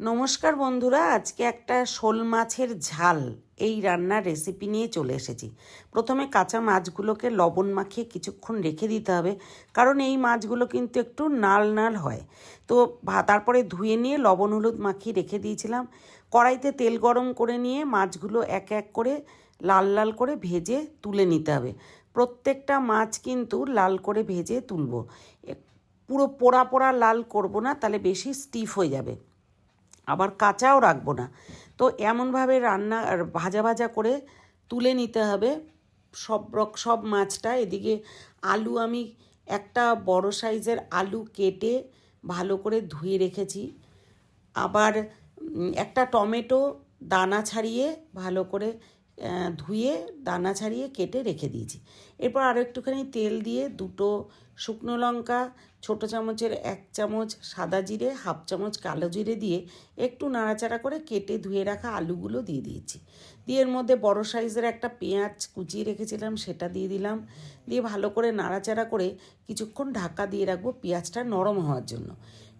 নমস্কার বন্ধুরা, আজকে একটা শোল মাছের ঝাল এই রান্নার রেসিপি নিয়ে চলে এসেছি। প্রথমে কাঁচা মাছগুলোকে লবণ মাখিয়ে কিছুক্ষণ রেখে দিতে হবে, কারণ এই মাছগুলো কিন্তু একটু নাল নাল হয়। তো তারপরে ধুয়ে নিয়ে লবণ হলুদ মাখিয়ে রেখে দিয়েছিলাম। কড়াইতে তেল গরম করে নিয়ে মাছগুলো এক এক করে লাল লাল করে ভেজে তুলে নিতে হবে। প্রত্যেকটা মাছ কিন্তু লাল করে ভেজে তুলব। পুরো পোড়া পোড়া লাল করব না, তাহলে বেশি স্টিফ হয়ে যাবে। আবার কাঁচাও রাখব না। তো এমনভাবে রান্না আর ভাজা ভাজা করে তুলে নিতে হবে। সব রক- সব মাছটা এদিকে আলু আমি একটা বড় সাইজের আলু কেটে ভালো করে ধুয়ে রেখেছি। আবার একটা টমেটো দানা ছাড়িয়ে ভালো করে ধুয়ে দানা ছাড়িয়ে কেটে রেখে দিয়েছি। এরপর আরও একটুখানি তেল দিয়ে দুটো শুকনো লঙ্কা, ছোটো চামচের এক চামচ সাদা জিরে, হাফ চামচ কালো জিরে দিয়ে একটু নাড়াচাড়া করে কেটে ধুয়ে রাখা আলুগুলো দিয়ে দিয়েছি। দিয়ে এর মধ্যে বড় সাইজের একটা পেঁয়াজ কুচিয়ে রেখেছিলাম, সেটা দিয়ে দিলাম। দিয়ে ভালো করে নাড়াচাড়া করে কিছুক্ষণ ঢাকা দিয়ে রাখব পেঁয়াজটা নরম হওয়ার জন্য।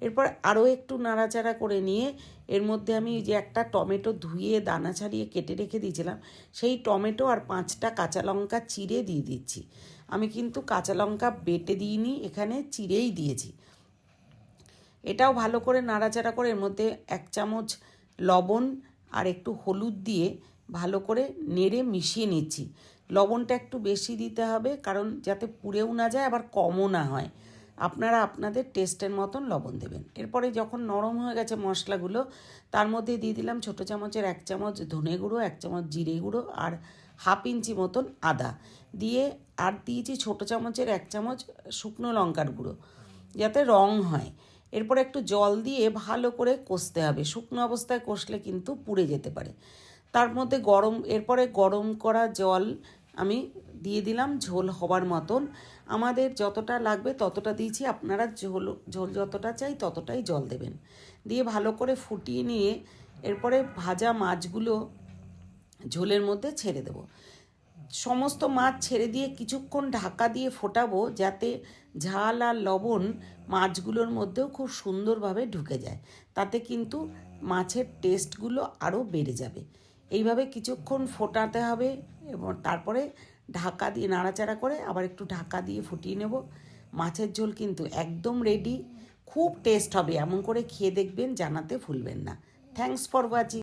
এরপর আরও একটু নাড়াচাড়া করে নিয়ে এর মধ্যে আমি যে একটা টমেটো ধুয়ে দানা ছাড়িয়ে কেটে রেখে দিয়েছিলাম, সেই টমেটো আর পাঁচটা কাঁচা লঙ্কা চিড়ে দিয়ে দিচ্ছি আমি কিন্তু কাঁচা লঙ্কা বেটে দিইনি, এখানে চিড়েই দিয়েছি। এটাও ভালো করে নাড়াচাড়া করে এর মধ্যে এক চামচ লবণ আর একটু হলুদ দিয়ে ভালো করে নেড়ে মিশিয়ে নিচ্ছি। লবণটা একটু বেশি দিতে হবে, কারণ যাতে পুড়েও না যায়, আবার কমও না হয়। আপনারা আপনাদের টেস্টের মতন লবণ দেবেন। এরপরে যখন নরম হয়ে গেছে মশলাগুলো, তার মধ্যে দিয়ে দিলাম ছোটো চামচের এক চামচ ধনে গুঁড়ো, এক চামচ জিরে গুঁড়ো আর হাফ ইঞ্চি মতন আদা। দিয়ে আর দিয়েছি ছোটো চামচের এক চামচ শুকনো লঙ্কার গুঁড়ো, যাতে রং হয়। এরপর একটু জল দিয়ে ভালো করে কষতে হবে। শুকনো অবস্থায় কষলে কিন্তু পুড়ে যেতে পারে। তার মধ্যে গরম, এরপরে গরম করা জল আমি দিয়ে দিলাম ঝোল হবার মতন। আমাদের যতটা লাগবে ততটা দিয়েছি। আপনারা ঝোল ঝোল যতটা চাই ততটাই জল দেবেন। দিয়ে ভালো করে ফুটিয়ে নিয়ে এরপরে ভাজা মাছগুলো ঝোলের মধ্যে ছেড়ে দেবো। সমস্ত মাছ ছেড়ে দিয়ে কিছুক্ষণ ঢাকা দিয়ে ফোটাবো যাতে ঝাল আর লবণ মাছগুলোর মধ্যেও খুব সুন্দরভাবে ঢুকে যায়। তাতে কিন্তু মাছের টেস্টগুলো আরও বেড়ে যাবে। এইভাবে কিছুক্ষণ ফোটাতে হবে এবং তারপরে ঢাকা দিয়ে নাড়াচাড়া করে আবার একটু ঢাকা দিয়ে ফুটিয়ে নেব। মাছের ঝোল কিন্তু একদম রেডি খুব টেস্ট হবে। এমন করে খেয়ে দেখবেন, জানাতে ভুলবেন না। Thanks for watching